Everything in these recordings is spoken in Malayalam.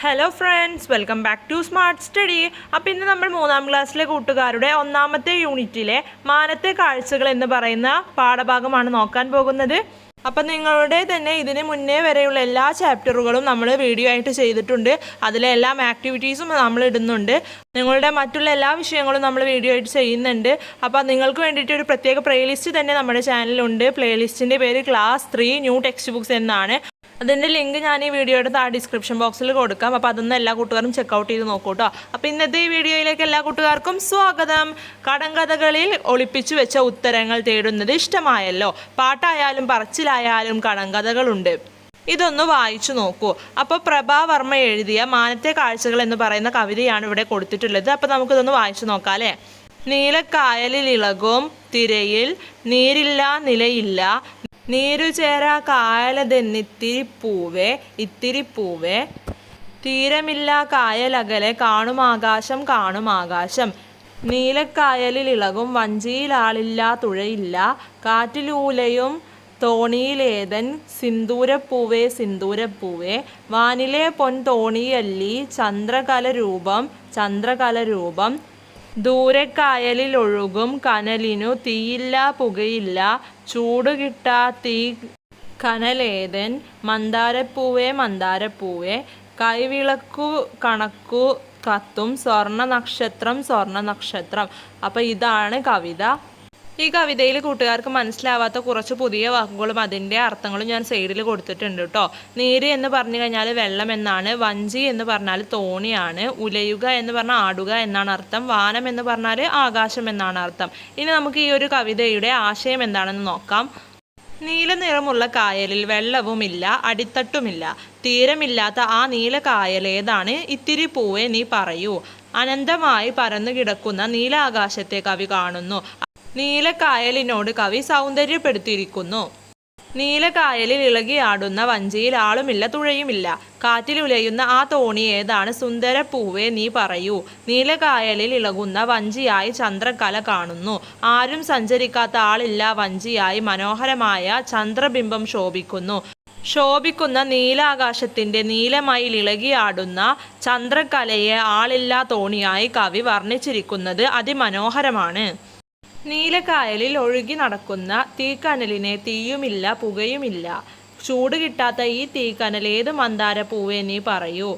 Hello friends welcome back to smart study അപ്പോൾ ഇന്ന് നമ്മൾ മൂന്നാം ക്ലാസ്സിലെ കൂട്ടുകാരുടെ ഒന്നാമത്തെ യൂണിറ്റിലെ മാനത്തെ കാഴ്ചകൾ എന്ന് പറയുന്ന പാഠഭാഗമാണ് നോക്കാൻ പോകുന്നത്. അപ്പം നിങ്ങളുടെ തന്നെ ഇതിന് മുന്നേ വരെയുള്ള എല്ലാ ചാപ്റ്ററുകളും നമ്മൾ വീഡിയോ ആയിട്ട് ചെയ്തിട്ടുണ്ട്. അതിലെ എല്ലാ ആക്ടിവിറ്റീസും നമ്മൾ ഇടുന്നുണ്ട്. നിങ്ങളുടെ മറ്റുള്ള എല്ലാ വിഷയങ്ങളും നമ്മൾ വീഡിയോ ആയിട്ട് ചെയ്യുന്നുണ്ട്. അപ്പോൾ നിങ്ങൾക്ക് വേണ്ടിയിട്ട് ഒരു പ്രത്യേക പ്ലേലിസ്റ്റ് തന്നെ നമ്മുടെ ചാനലിലുണ്ട് പ്ലേലിസ്റ്റിന്റെ പേര് class three new text books എന്നാണ്. അതിന്റെ ലിങ്ക് ഞാൻ ഈ വീഡിയോയുടെ താഴെ ഡിസ്ക്രിപ്ഷൻ ബോക്സിൽ കൊടുക്കാം. അപ്പോൾ അതൊന്ന് എല്ലാ കൂട്ടുകാരും ചെക്കൗട്ട് ചെയ്ത് നോക്കൂ കേട്ടോ അപ്പോൾ ഇന്നത്തെ ഈ വീഡിയോയിലേക്ക് എല്ലാ കൂട്ടുകാർക്കും സ്വാഗതം. കടങ്കഥകളിൽ ഒളിപ്പിച്ചു വെച്ച ഉത്തരങ്ങൾ തേടുന്നത് ഇഷ്ടമായല്ലോ. പാട്ടായാലും പറച്ചിലായാലും കടങ്കഥകളുണ്ട് ഇതൊന്ന് വായിച്ചു നോക്കൂ. അപ്പോൾ പ്രഭാവർമ്മ എഴുതിയ മാനത്തെ കാഴ്ചകൾ എന്ന് പറയുന്ന കവിതയാണ് ഇവിടെ കൊടുത്തിട്ടുള്ളത്. അപ്പോൾ നമുക്കിതൊന്ന് വായിച്ചു നോക്കാം അല്ലേ? ഇളകും തിരയിൽ നീരില്ല നിലയില്ല നീരു ചേരാ കായലതെന്നിത്തിരി പൂവേ ഇത്തിരി പൂവേ തീരമില്ല കായലകലെ കാണുമാകാശം കാണുമാകാശം. നീലക്കായലിൽ ഇളകും വഞ്ചിയിലാളില്ല തുഴയില്ല. കാറ്റിലൂലയും തോണിയിലേതൻ സിന്ദൂരപ്പൂവേ സിന്ദൂരപ്പൂവേ. വാനിലെ പൊൻ തോണിയല്ലി ചന്ദ്രകലരൂപം ചന്ദ്രകലരൂപം. ചന്ദ്രകല രൂപം ദൂരക്കായലിൽ ഒഴുകും കനലിനു തീയില്ല പുകയില്ല. ചൂട് കിട്ടാ തീ കനലേതൻ. മന്ദാരപ്പൂവേ മന്ദാരപ്പൂവേ. കൈവിളക്കു കണക്കു കത്തും സ്വർണ നക്ഷത്രം സ്വർണ നക്ഷത്രം അപ്പം ഇതാണ് കവിത. ഈ കവിതയിൽ കൂട്ടുകാർക്ക് മനസ്സിലാവാത്ത കുറച്ച് പുതിയ വാക്കുകളും അതിന്റെ അർത്ഥങ്ങളും ഞാൻ സൈഡിൽ കൊടുത്തിട്ടുണ്ട് കേട്ടോ. നീര് എന്ന് പറഞ്ഞു കഴിഞ്ഞാൽ വെള്ളം എന്നാണ് വഞ്ചി എന്ന് പറഞ്ഞാൽ തോണിയാണ് ഉലയുക എന്ന് പറഞ്ഞാൽ ആടുക എന്നാണ് അർത്ഥം വാനം എന്ന് പറഞ്ഞാൽ ആകാശം എന്നാണ് അർത്ഥം. ഇനി നമുക്ക് ഈ ഒരു കവിതയുടെ ആശയം എന്താണെന്ന് നോക്കാം. നീല നിറമുള്ള കായലിൽ വെള്ളവുമില്ല അടിത്തട്ടുമില്ല. തീരമില്ലാത്ത ആ നീല കായൽ ഏതാണ്? ഇത്തിരി പൂവേ നീ പറയൂ. അനന്തമായി പരന്നു കിടക്കുന്ന നീലാകാശത്തെ കവി കാണുന്നു. നീലക്കായലിനോട് കവി സൗന്ദര്യപ്പെടുത്തിയിരിക്കുന്നു. നീലക്കായലിൽ ഇളകിയാടുന്ന വഞ്ചിയിൽ ആളുമില്ല തുഴയുമില്ല. കാറ്റിലുലയുന്ന ആ തോണി ഏതാണ്? സുന്ദര പൂവേ നീ പറയൂ. നീലക്കായലിൽ ഇളകുന്ന വഞ്ചിയായി ചന്ദ്രകല കാണുന്നു. ആരും സഞ്ചരിക്കാത്ത ആളില്ല വഞ്ചിയായി മനോഹരമായ ചന്ദ്രബിംബം ശോഭിക്കുന്നു. ശോഭിക്കുന്ന നീലാകാശത്തിന്റെ നീലമയിൽ ഇളകിയാടുന്ന ചന്ദ്രകലയെ ആളില്ലാ തോണിയായി കവി വർണിച്ചിരിക്കുന്നത് അതിമനോഹരമാണ്. നീലക്കായലിൽ ഒഴുകി നടക്കുന്ന തീക്കനലിനെ തീയുമില്ല പുകയുമില്ല. ചൂട് കിട്ടാത്ത ഈ തീക്കനൽ ഏത് മന്ദാര പൂവേ നീ പറയൂ.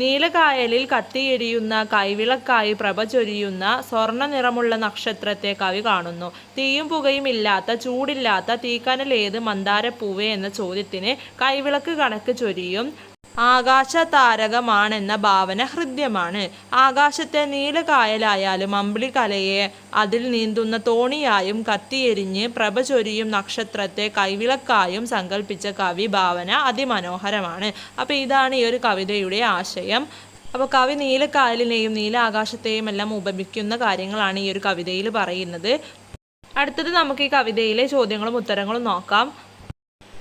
നീലകായലിൽ കത്തിയെരിയുന്ന കൈവിളക്കായി പ്രഭ ചൊരിയുന്ന സ്വർണ നിറമുള്ള നക്ഷത്രത്തെ കവി കാണുന്നു. തീയും പുകയും ഇല്ലാത്ത ചൂടില്ലാത്ത തീക്കനൽ ഏത് മന്ദാര പൂവേ എന്ന ചോദ്യത്തിന് കൈവിളക്ക് കണക്ക് ചൊരിയും. ആകാശ താരകമാണെന്ന ഭാവന ഹൃദ്യമാണ്. ആകാശത്തെ നീലകായലായാലും അമ്പിളിക്കലയെ അതിൽ നീന്തുന്ന തോണിയായും കത്തിയെരിഞ്ഞ് പ്രഭ ചൊരിയും നക്ഷത്രത്തെ കൈവിളക്കായും സങ്കല്പിച്ച കവി ഭാവന അതിമനോഹരമാണ്. അപ്പോൾ ഇതാണ് ഈ ഒരു കവിതയുടെ ആശയം. അപ്പോൾ കവി നീലക്കായലിനെയും നീല ആകാശത്തെയും എല്ലാം ഉപമിക്കുന്ന കാര്യങ്ങളാണ് ഈ ഒരു കവിതയിൽ പറയുന്നത്. അടുത്തത് നമുക്ക് ഈ കവിതയിലെ ചോദ്യങ്ങളും ഉത്തരങ്ങളും നോക്കാം.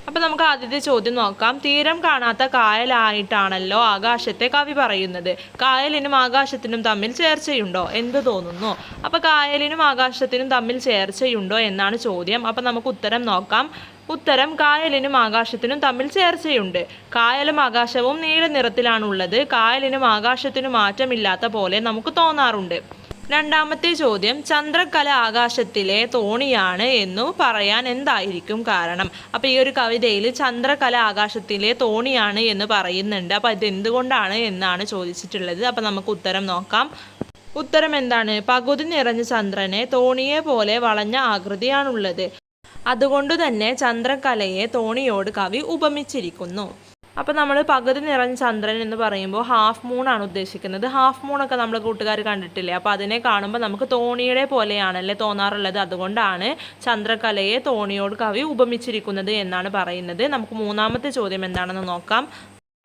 അപ്പൊ നമുക്ക് ആദ്യത്തെ ചോദ്യം നോക്കാം. തീരം കാണാത്ത കായലായിട്ടാണല്ലോ ആകാശത്തെ കവി പറയുന്നത്. കായലിനും ആകാശത്തിനും തമ്മിൽ ചേർച്ചയുണ്ടോ എന്ത് തോന്നുന്നു. അപ്പൊ കായലിനും ആകാശത്തിനും തമ്മിൽ ചേർച്ചയുണ്ടോ എന്നാണ് ചോദ്യം. അപ്പൊ നമുക്ക് ഉത്തരം നോക്കാം. ഉത്തരം കായലിനും ആകാശത്തിനും തമ്മിൽ ചേർച്ചയുണ്ട്. കായലും ആകാശവും നീല നിറത്തിലാണുള്ളത്. കായലിനും ആകാശത്തിനും മാറ്റമില്ലാത്ത പോലെ നമുക്ക് തോന്നാറുണ്ട്. രണ്ടാമത്തെ ചോദ്യം ചന്ദ്രകല ആകാശത്തിലെ തോണിയാണ് എന്നു പറയാൻ എന്തായിരിക്കും കാരണം? അപ്പോൾ ഈ ഒരു കവിതയിൽ ചന്ദ്രകല ആകാശത്തിലെ തോണിയാണ് എന്ന് പറയുന്നുണ്ട്. അപ്പോൾ ഇത് എന്തുകൊണ്ടാണ് എന്നാണ് ചോദിച്ചിട്ടുള്ളത്. അപ്പോൾ നമുക്ക് ഉത്തരം നോക്കാം. ഉത്തരം എന്താണ്? പകുതി നിറഞ്ഞ ചന്ദ്രനെ തോണിയെ പോലെ വളഞ്ഞ ആകൃതിയാണുള്ളത്. അതുകൊണ്ട് തന്നെ ചന്ദ്രകലയെ തോണിയോട് കവി ഉപമിച്ചിരിക്കുന്നു. അപ്പോൾ നമ്മൾ പകുതി നിറഞ്ഞ ചന്ദ്രൻ എന്ന് പറയുമ്പോൾ ഹാഫ് മൂൺ ആണ് ഉദ്ദേശിക്കുന്നത്. ഹാഫ് മൂൺ ഒക്കെ നമ്മൾ കൂട്ടുകാർ കണ്ടിട്ടില്ലേ? അപ്പോൾ അതിനെ കാണുമ്പോൾ നമുക്ക് തോണിയുടെ പോലെയാണല്ലേ തോന്നാറുള്ളത്. അതുകൊണ്ടാണ് ചന്ദ്രകലയെ തോണിയോട് കവി ഉപമിച്ചിരിക്കുന്നത് എന്നാണ് പറയുന്നത്. നമുക്ക് മൂന്നാമത്തെ ചോദ്യം എന്താണെന്ന് നോക്കാം.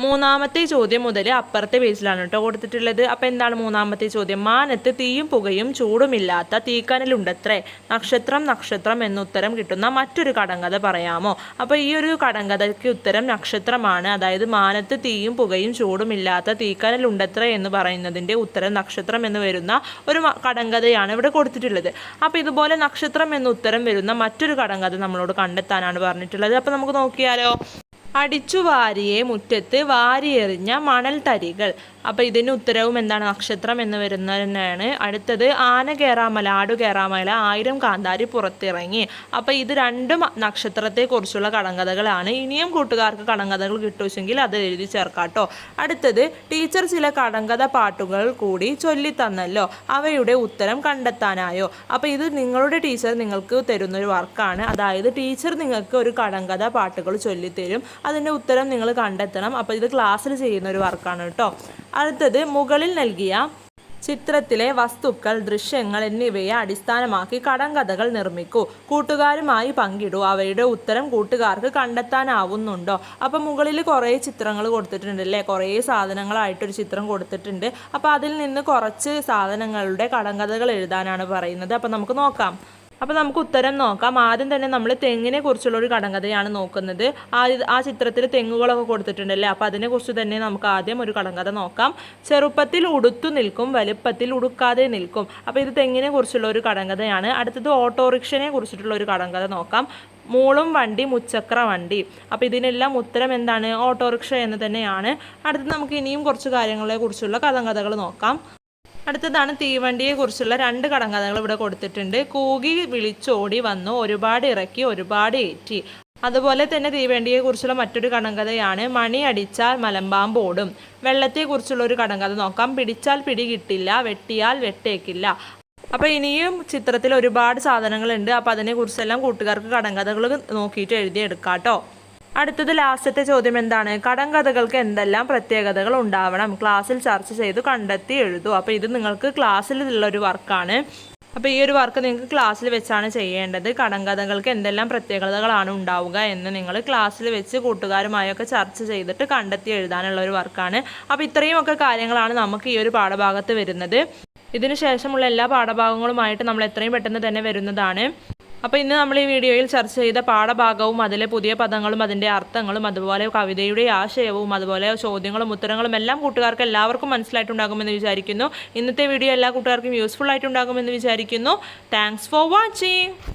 മൂന്നാമത്തെ ചോദ്യം മുതൽ അപ്പുറത്തെ പേജിലാണ് കേട്ടോ കൊടുത്തിട്ടുള്ളത്. അപ്പം എന്താണ് മൂന്നാമത്തെ ചോദ്യം? മാനത്ത് തീയും പുകയും ചൂടുമില്ലാത്ത തീക്കനലുണ്ടത്രേ. നക്ഷത്രം നക്ഷത്രം എന്നുത്തരം കിട്ടുന്ന മറ്റൊരു കടങ്കഥ പറയാമോ? അപ്പോൾ ഈ ഒരു കടങ്കഥയ്ക്ക് ഉത്തരം നക്ഷത്രമാണ്. അതായത് മാനത്ത് തീയും പുകയും ചൂടുമില്ലാത്ത തീക്കനലുണ്ടത്രേ എന്ന് പറയുന്നതിന്റെ ഉത്തരം നക്ഷത്രം എന്ന് വരുന്ന ഒരു കടങ്കഥയാണ് ഇവിടെ കൊടുത്തിട്ടുള്ളത്. അപ്പോൾ ഇതുപോലെ നക്ഷത്രം എന്ന് ഉത്തരം വരുന്ന മറ്റൊരു കടങ്കഥ നമ്മളോട് കണ്ടെത്താനാണ് പറഞ്ഞിട്ടുള്ളത്. അപ്പോൾ നമുക്ക് നോക്കിയാലോ? അടിച്ചുവാരിയെ മുറ്റത്ത് വാരിയെറിഞ്ഞ മണൽ തരികൾ അപ്പോൾ ഇതിന് ഉത്തരവും എന്താണ്? നക്ഷത്രം എന്ന് വരുന്നത് തന്നെയാണ് അടുത്തത് ആന കയറാമല ആടു കയറാമല ആയിരം കാന്താരി പുറത്തിറങ്ങി. അപ്പോൾ ഇത് രണ്ടും നക്ഷത്രത്തെക്കുറിച്ചുള്ള കടങ്കഥകളാണ്. ഇനിയും കൂട്ടുകാർക്ക് കടങ്കഥകൾ കിട്ടുമെങ്കിൽ അത് എഴുതി ചേർക്കാട്ടോ. അടുത്തത് ടീച്ചർ ചില കടങ്കഥ പാട്ടുകൾ കൂടി ചൊല്ലിത്തന്നല്ലോ. അവയുടെ ഉത്തരം കണ്ടെത്താനായോ? അപ്പോൾ ഇത് നിങ്ങളുടെ ടീച്ചർ നിങ്ങൾക്ക് തരുന്നൊരു വർക്കാണ്. അതായത് ടീച്ചർ നിങ്ങൾക്ക് ഒരു കടങ്കഥ പാട്ടുകൾ ചൊല്ലിത്തരും. അതിന്റെ ഉത്തരം നിങ്ങൾ കണ്ടെത്തണം. അപ്പോൾ ഇത് ക്ലാസ്സിൽ ചെയ്യുന്ന ഒരു വർക്കാണ് കേട്ടോ. അടുത്തത് മുകളിൽ നൽകിയ ചിത്രത്തിലെ വസ്തുക്കൾ ദൃശ്യങ്ങൾ എന്നിവയെ അടിസ്ഥാനമാക്കി കടങ്കഥകൾ നിർമ്മിക്കൂ. കൂട്ടുകാരുമായി പങ്കിടൂ. അവയുടെ ഉത്തരം കൂട്ടുകാർക്ക് കണ്ടെത്താനാവുന്നുണ്ടോ? അപ്പം മുകളിൽ കുറേ ചിത്രങ്ങൾ കൊടുത്തിട്ടുണ്ട് അല്ലേ? കുറേ സാധനങ്ങളായിട്ടൊരു ചിത്രം കൊടുത്തിട്ടുണ്ട്. അപ്പോൾ അതിൽ നിന്ന് കുറച്ച് സാധനങ്ങളുടെ കടങ്കഥകൾ എഴുതാനാണ് പറയുന്നത്. അപ്പം നമുക്ക് നോക്കാം. അപ്പോൾ നമുക്ക് ഉത്തരം നോക്കാം. ആദ്യം തന്നെ നമ്മൾ തെങ്ങിനെ കുറിച്ചുള്ള ഒരു കടങ്കഥയാണ് നോക്കുന്നത്. ആ ചിത്രത്തിൽ തെങ്ങുകളൊക്കെ കൊടുത്തിട്ടുണ്ടല്ലേ? അപ്പോൾ അതിനെക്കുറിച്ച് തന്നെ നമുക്ക് ആദ്യം ഒരു കടങ്കഥ നോക്കാം. ചെറുപ്പത്തിൽ ഉടുത്തു നിൽക്കും വലുപ്പത്തിൽ ഉടുക്കാതെ നിൽക്കും. അപ്പോൾ ഇത് തെങ്ങിനെ കുറിച്ചുള്ള ഒരു കടങ്കഥയാണ്. അടുത്തത് ഓട്ടോറിക്ഷനെ കുറിച്ചിട്ടുള്ള ഒരു കടങ്കഥ നോക്കാം. മൂളും വണ്ടി മുച്ചക്ര വണ്ടി. അപ്പോൾ ഇതിനെല്ലാം ഉത്തരം എന്താണ്? ഓട്ടോറിക്ഷ എന്ന് തന്നെയാണ്. അടുത്തത് നമുക്ക് ഇനിയും കുറച്ച് കാര്യങ്ങളെ കുറിച്ചുള്ള കഥകഥകൾ നോക്കാം. അടുത്തതാണ് തീവണ്ടിയെ കുറിച്ചുള്ള രണ്ട് കടങ്കഥകൾ ഇവിടെ കൊടുത്തിട്ടുണ്ട്. കൂകി വിളിച്ചോടി വന്നു ഒരുപാട് ഇറക്കി ഒരുപാട് ഏറ്റി. അതുപോലെ തന്നെ തീവണ്ടിയെ കുറിച്ചുള്ള മറ്റൊരു കടങ്കഥയാണ് മണി അടിച്ചാൽ മലമ്പാമ്പ് ഓടും വെള്ളത്തെക്കുറിച്ചുള്ള ഒരു കടങ്കഥ നോക്കാം. പിടിച്ചാൽ പിടി കിട്ടില്ല വെട്ടിയാൽ വെട്ടേക്കില്ല. അപ്പോൾ ഇനിയും ചിത്രത്തിൽ ഒരുപാട് സാധനങ്ങളുണ്ട്. അപ്പോൾ അതിനെക്കുറിച്ചെല്ലാം കൂട്ടുകാർക്ക് കടങ്കഥകൾ നോക്കിയിട്ട് എഴുതിയെടുക്കാം കേട്ടോ അടുത്തത് ലാസ്റ്റത്തെ ചോദ്യം എന്താണ്? കടം കഥകൾക്ക് എന്തെല്ലാം പ്രത്യേകതകൾ ഉണ്ടാവണം? ക്ലാസ്സിൽ ചർച്ച ചെയ്ത് കണ്ടെത്തി എഴുതൂ. അപ്പോൾ ഇത് നിങ്ങൾക്ക് ക്ലാസ്സിലുള്ള ഒരു വർക്കാണ്. അപ്പോൾ ഈ ഒരു വർക്ക് നിങ്ങൾക്ക് ക്ലാസ്സിൽ വെച്ചാണ് ചെയ്യേണ്ടത്. കടങ്കഥകൾക്ക് എന്തെല്ലാം പ്രത്യേകതകളാണ് ഉണ്ടാവുക എന്ന് നിങ്ങൾ ക്ലാസ്സിൽ വെച്ച് കൂട്ടുകാരുമായൊക്കെ ചർച്ച ചെയ്തിട്ട് കണ്ടെത്തി എഴുതാനുള്ള ഒരു വർക്കാണ്. അപ്പോൾ ഇത്രയുമൊക്കെ കാര്യങ്ങളാണ് നമുക്ക് ഈ ഒരു പാഠഭാഗത്ത് വരുന്നത്. ഇതിന് ശേഷമുള്ള എല്ലാ പാഠഭാഗങ്ങളുമായിട്ട് നമ്മൾ എത്രയും പെട്ടെന്ന് തന്നെ വരുന്നതാണ്. അപ്പോൾ ഇന്ന് നമ്മൾ ഈ വീഡിയോയിൽ ചർച്ച ചെയ്ത പാഠഭാഗവും അതിലെ പുതിയ പദങ്ങളും അതിന്റെ അർത്ഥങ്ങളും അതുപോലെ കവിതയുടെ ആശയവും അതുപോലെ ചോദ്യങ്ങളും ഉത്തരങ്ങളും എല്ലാം കൂട്ടുകാർക്ക് എല്ലാവർക്കും മനസ്സിലായിട്ടുണ്ടാകുമെന്ന് വിചാരിക്കുന്നു. ഇന്നത്തെ വീഡിയോ എല്ലാ കൂട്ടുകാർക്കും യൂസ്ഫുൾ ആയിട്ടുണ്ടാകുമെന്ന് വിചാരിക്കുന്നു. Thanks for watching